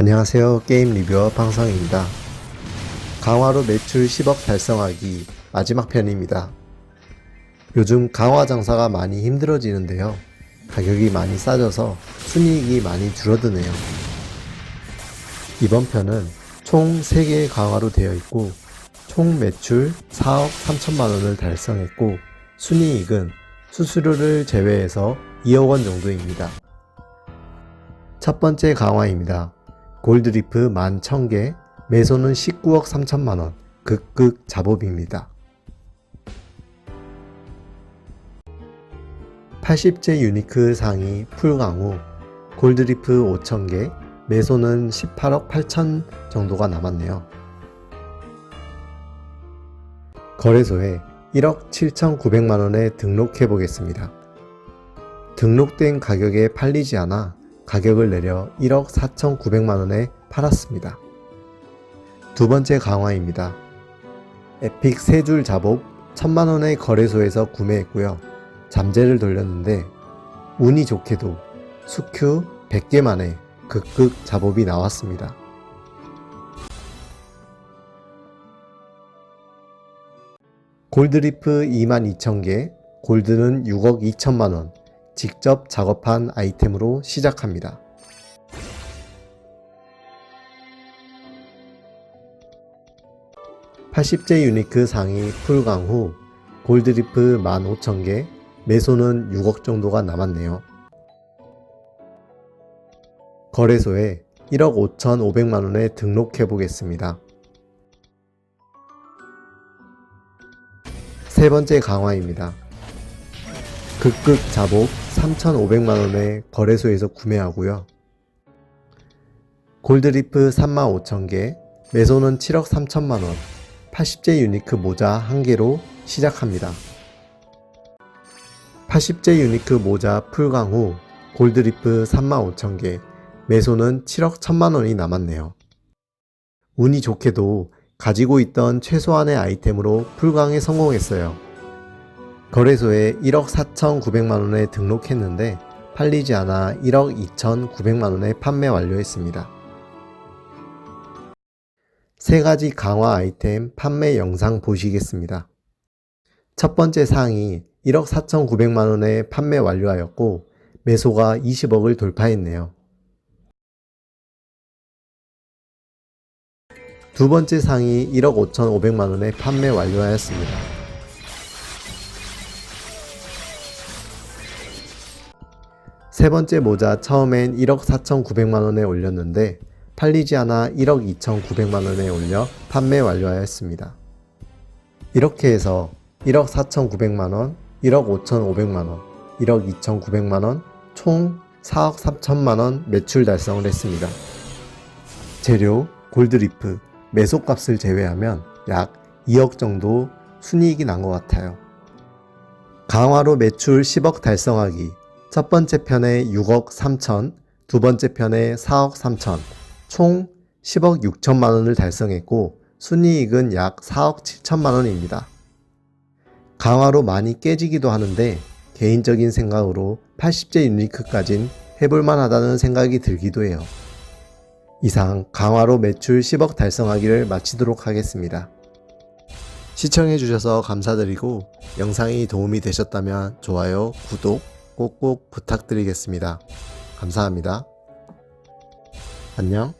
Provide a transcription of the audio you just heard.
안녕하세요. 게임 리뷰어 방성입니다. 강화로 매출 10억 달성하기 마지막 편입니다. 요즘 강화 장사가 많이 힘들어지는데요. 가격이 많이 싸져서 순이익이 많이 줄어드네요. 이번 편은 총 3개의 강화로 되어 있고 총 매출 4억 3천만 원을 달성했고 순이익은 수수료를 제외해서 2억 원 정도입니다. 첫 번째 강화입니다. 골드리프 11,000개, 매소는 19억 3천만원, 극극 잡업입니다. 80제 유니크 상위 풀강후, 골드리프 5,000개, 매소는 18억 8천 정도가 남았네요. 거래소에 1억 7,900만원에 등록해 보겠습니다. 등록된 가격에 팔리지 않아 가격을 내려 1억 4,900만 원에 팔았습니다. 두 번째 강화입니다. 에픽 세줄 잡업 1000만원의 거래소에서 구매했고요. 잠재를 돌렸는데 운이 좋게도 수큐 100개 만에 극극 잡업이 나왔습니다. 골드리프 22,000개, 골드는 6억 2천만 원, 직접 작업한 아이템으로 시작합니다. (80제) 유니크 상위 풀강 후 골드리프 15,000개 매소는 6억 정도가 남았네요. 거래소에 1억 5,500만원에 등록해 보겠습니다. 세 번째 강화입니다. 극극 잡업 3,500만원에 거래소에서 구매하고요. 골드리프 35,000개, 매소는 7억 3천만원, 80제 유니크 모자 1개로 시작합니다. 80제 유니크 모자 풀강 후 골드리프 35,000개, 매소는 7억 1천만원이 남았네요. 운이 좋게도 가지고 있던 최소한의 아이템으로 풀강에 성공했어요. 거래소에 1억 4,900만 원에 등록했는데 팔리지 않아 1억 2,900만 원에 판매 완료했습니다. 세 가지 강화 아이템 판매 영상 보시겠습니다. 첫 번째 상이 1억 4,900만 원에 판매 완료하였고 매소가 20억을 돌파했네요. 두 번째 상이 1억 5,500만 원에 판매 완료하였습니다. 세 번째 모자 처음엔 1억 4,900만 원에 올렸는데 팔리지 않아 1억 2,900만 원에 올려 판매 완료하였습니다. 이렇게 해서 1억 4,900만 원, 1억 5,500만 원, 1억 2,900만 원, 총 4억 3천만 원 매출 달성을 했습니다. 재료, 골드리프, 매소값을 제외하면 약 2억 정도 순이익이 난 것 같아요. 강화로 매출 10억 달성하기. 첫 번째 편에 6억 3천, 두 번째 편에 4억 3천, 총 10억 6천만 원을 달성했고 순이익은 약 4억 7천만 원입니다. 강화로 많이 깨지기도 하는데 개인적인 생각으로 80제 유니크까진 해볼만 하다는 생각이 들기도 해요. 이상 강화로 매출 10억 달성하기를 마치도록 하겠습니다. 시청해주셔서 감사드리고 영상이 도움이 되셨다면 좋아요, 구독 꼭꼭 부탁드리겠습니다. 감사합니다. 안녕.